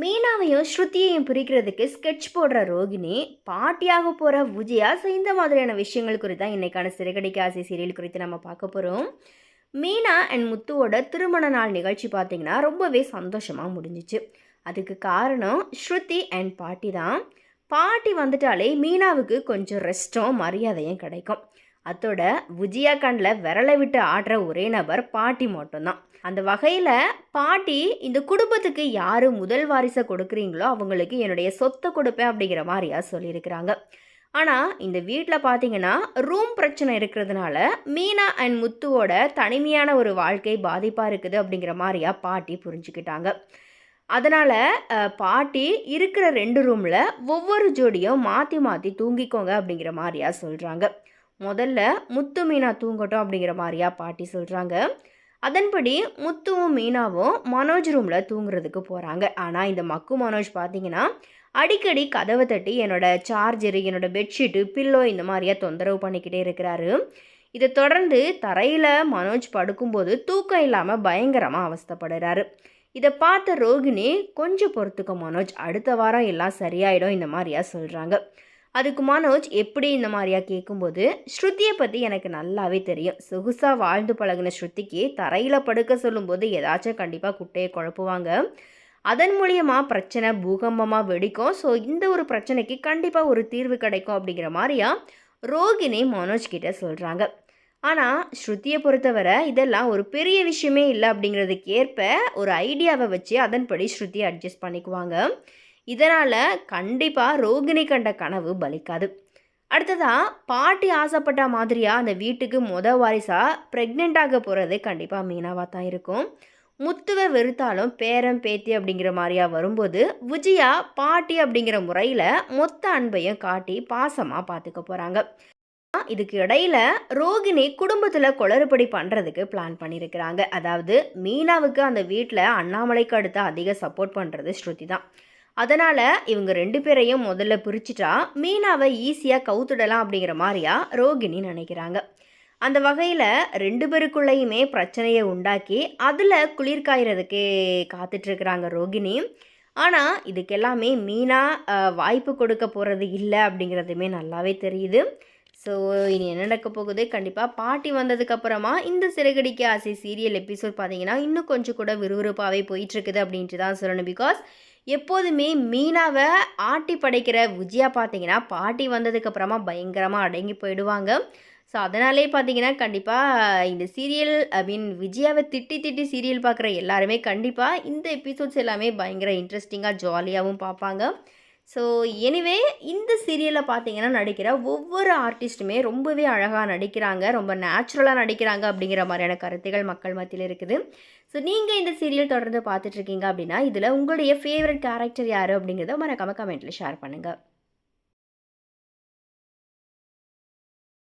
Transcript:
மீனாவையும் ஸ்ருதியையும் பிரிக்கிறதுக்கு sketch போடுற ரோகிணி பாட்டியாக போகிற Vijaya so இந்த மாதிரியான விஷயங்கள் குறித்து தான் இன்றைக்கான சிறுகடிக்க ஆசை சீரியல் குறித்து நம்ம பார்க்க போகிறோம் மீனா அண்ட் முத்துவோட திருமண நாள் நிகழ்ச்சி பார்த்திங்கன்னா ரொம்பவே சந்தோஷமாக முடிஞ்சிச்சு. அதுக்கு காரணம் ஸ்ருதி அண்ட் பாட்டி தான். பாட்டி வந்துட்டாலே மீனாவுக்கு கொஞ்சம் ரெஸ்ட்டும் மரியாதையும் கிடைக்கும். அத்தோட புஜியா கண்ணில் விரலை விட்டு ஆடுற ஒரே நபர் பாட்டி மட்டும்தான். அந்த வகையில் பாட்டி இந்த குடும்பத்துக்கு யார் முதல் வாரிசை கொடுக்குறீங்களோ அவங்களுக்கு என்னுடைய சொத்தை கொடுப்பேன் அப்படிங்கிற மாதிரியா சொல்லியிருக்கிறாங்க. ஆனால் இந்த வீட்டில் பார்த்தீங்கன்னா ரூம் பிரச்சனை இருக்கிறதுனால மீனா அண்ட் முத்துவோட தனிமையான ஒரு வாழ்க்கை பாதிப்பாக இருக்குது அப்படிங்கிற மாதிரியா பாட்டி புரிஞ்சுக்கிட்டாங்க. அதனால் பாட்டி இருக்கிற ரெண்டு ரூமில் ஒவ்வொரு ஜோடியும் மாற்றி மாற்றி தூங்கிக்கோங்க அப்படிங்கிற மாதிரியா சொல்கிறாங்க முதல்ல முத்து மீனா தூங்கட்டும் அப்படிங்கிற மாதிரியா பாட்டி சொல்கிறாங்க அதன்படி முத்துவும் மீனாவும் மனோஜ் ரூமில் தூங்குறதுக்கு போகிறாங்க ஆனால் இந்த மக்கு மனோஜ் பார்த்தீங்கன்னா அடிக்கடி கதவை தட்டி என்னோட சார்ஜரு என்னோட பெட்ஷீட்டு பில்லோ இந்த மாதிரியா தொந்தரவு பண்ணிக்கிட்டே இருக்கிறாரு. இதை தொடர்ந்து தரையில் மனோஜ் படுக்கும்போது தூக்கம் இல்லாமல் பயங்கரமாக அவஸ்தப்படுறாரு. இதை பார்த்த ரோகிணி கொஞ்சம் பொறுத்துக்க மனோஜ் அடுத்த வாரம் எல்லாம் சரியாயிடும் இந்த மாதிரியா சொல்கிறாங்க அதுக்கு மனோஜ் எப்படி இந்த மாதிரியா கேட்கும்போது ஸ்ருதியை பற்றி எனக்கு நல்லாவே தெரியும். சொகுசாக வாழ்ந்து பழகின ஸ்ருதிக்கு தரையில் படுக்க சொல்லும்போது ஏதாச்சும் கண்டிப்பாக குட்டையை குழப்புவாங்க. அதன் மூலியமாக பிரச்சனை பூகம்பமாக வெடிக்கும். ஸோ இந்த ஒரு பிரச்சனைக்கு கண்டிப்பாக ஒரு தீர்வு கிடைக்கும் அப்படிங்கிற மாதிரியா ரோகிணி மனோஜ் கிட்ட சொல்கிறாங்க ஆனால் ஸ்ருதியை பொறுத்தவரை இதெல்லாம் ஒரு பெரிய விஷயமே இல்லை அப்படிங்கிறதுக்கேற்ப ஒரு ஐடியாவை வச்சு அதன்படி ஸ்ருதியை அட்ஜஸ்ட் பண்ணிக்குவாங்க. இதனால் கண்டிப்பாக ரோகிணி கண்ட கனவு பலிக்காது. அடுத்ததாக பாட்டி ஆசைப்பட்ட மாதிரியாக அந்த வீட்டுக்கு முத வாரிசாக ப்ரெக்னெண்ட் ஆக போகிறது கண்டிப்பாக மீனாவாக தான் இருக்கும். முத்துவை வெறுத்தாலும் பேரம் பேத்தி அப்படிங்கிற மாதிரியா வரும்போது விஜயா பாட்டி அப்படிங்கிற முறையில் மொத்த அன்பையும் காட்டி பாசமாக பார்த்துக்க போகிறாங்க இதுக்கு இடையில ரோகிணி குடும்பத்தில் குளறுபடி பண்ணுறதுக்கு பிளான் பண்ணியிருக்கிறாங்க அதாவது மீனாவுக்கு அந்த வீட்டில் அண்ணாமலைக்கு அடுத்து அதிக சப்போர்ட் பண்ணுறது ஸ்ருதி தான். அதனால் இவங்க ரெண்டு பேரையும் முதல்ல பிரிச்சுட்டா மீனாவை ஈஸியாக கவுத்துடலாம் அப்படிங்கிற மாதிரியா ரோகிணி நினைக்கிறாங்க. அந்த வகையில் ரெண்டு பேருக்குள்ளேயுமே பிரச்சனையை உண்டாக்கி அதில் குளிர் காயறதுக்கு காத்துட்ருக்குறாங்க ரோகிணி. ஆனால் இதுக்கெல்லாமே மீனா வாய்ப்பு கொடுக்க போகிறது இல்லை அப்படிங்கிறதுமே நல்லாவே தெரியுது. ஸோ இனி என்ன நடக்க போகுது? கண்டிப்பாக பாட்டி வந்ததுக்கப்புறமா இந்த சிறகடிக்க ஆசை சீரியல் எபிசோட் பார்த்தீங்கன்னா இன்னும் கொஞ்சம் கூட விறுவிறுப்பாகவே போயிட்டுருக்குது அப்படின்ட்டு தான் சொல்லணும். பிகாஸ் எப்போதுமே மீனாவை ஆட்டி படைக்கிற விஜயா பார்த்தீங்கன்னா பாட்டி வந்ததுக்கப்புறமா பயங்கரமாக அடங்கி போயிடுவாங்க. ஸோ அதனாலே பார்த்தீங்கன்னா கண்டிப்பாக இந்த சீரியல் ஐ மீன் விஜயாவை திட்டி திட்டி சீரியல் பார்க்குற எல்லாருமே கண்டிப்பாக இந்த எபிசோட்ஸ் எல்லாமே பயங்கர இன்ட்ரெஸ்டிங்காக ஜாலியாகவும் பார்ப்பாங்க. ஸோ எனிவே இந்த சீரியலில் பார்த்தீங்கன்னா நடிக்கிற ஒவ்வொரு ஆர்டிஸ்ட்டுமே ரொம்பவே அழகாக நடிக்கிறாங்க. ரொம்ப நேச்சுரலாக நடிக்கிறாங்க அப்படிங்கிற மாதிரியான கருத்துகள் மக்கள் மத்தியில் இருக்குது. ஸோ நீங்கள் இந்த சீரியல் தொடர்ந்து பார்த்துட்ருக்கீங்க அப்படின்னா இதில் உங்களுடைய ஃபேவரட் கேரக்டர் யார் அப்படிங்கிறத மறக்காமல் கமெண்ட்டில் ஷேர் பண்ணுங்கள்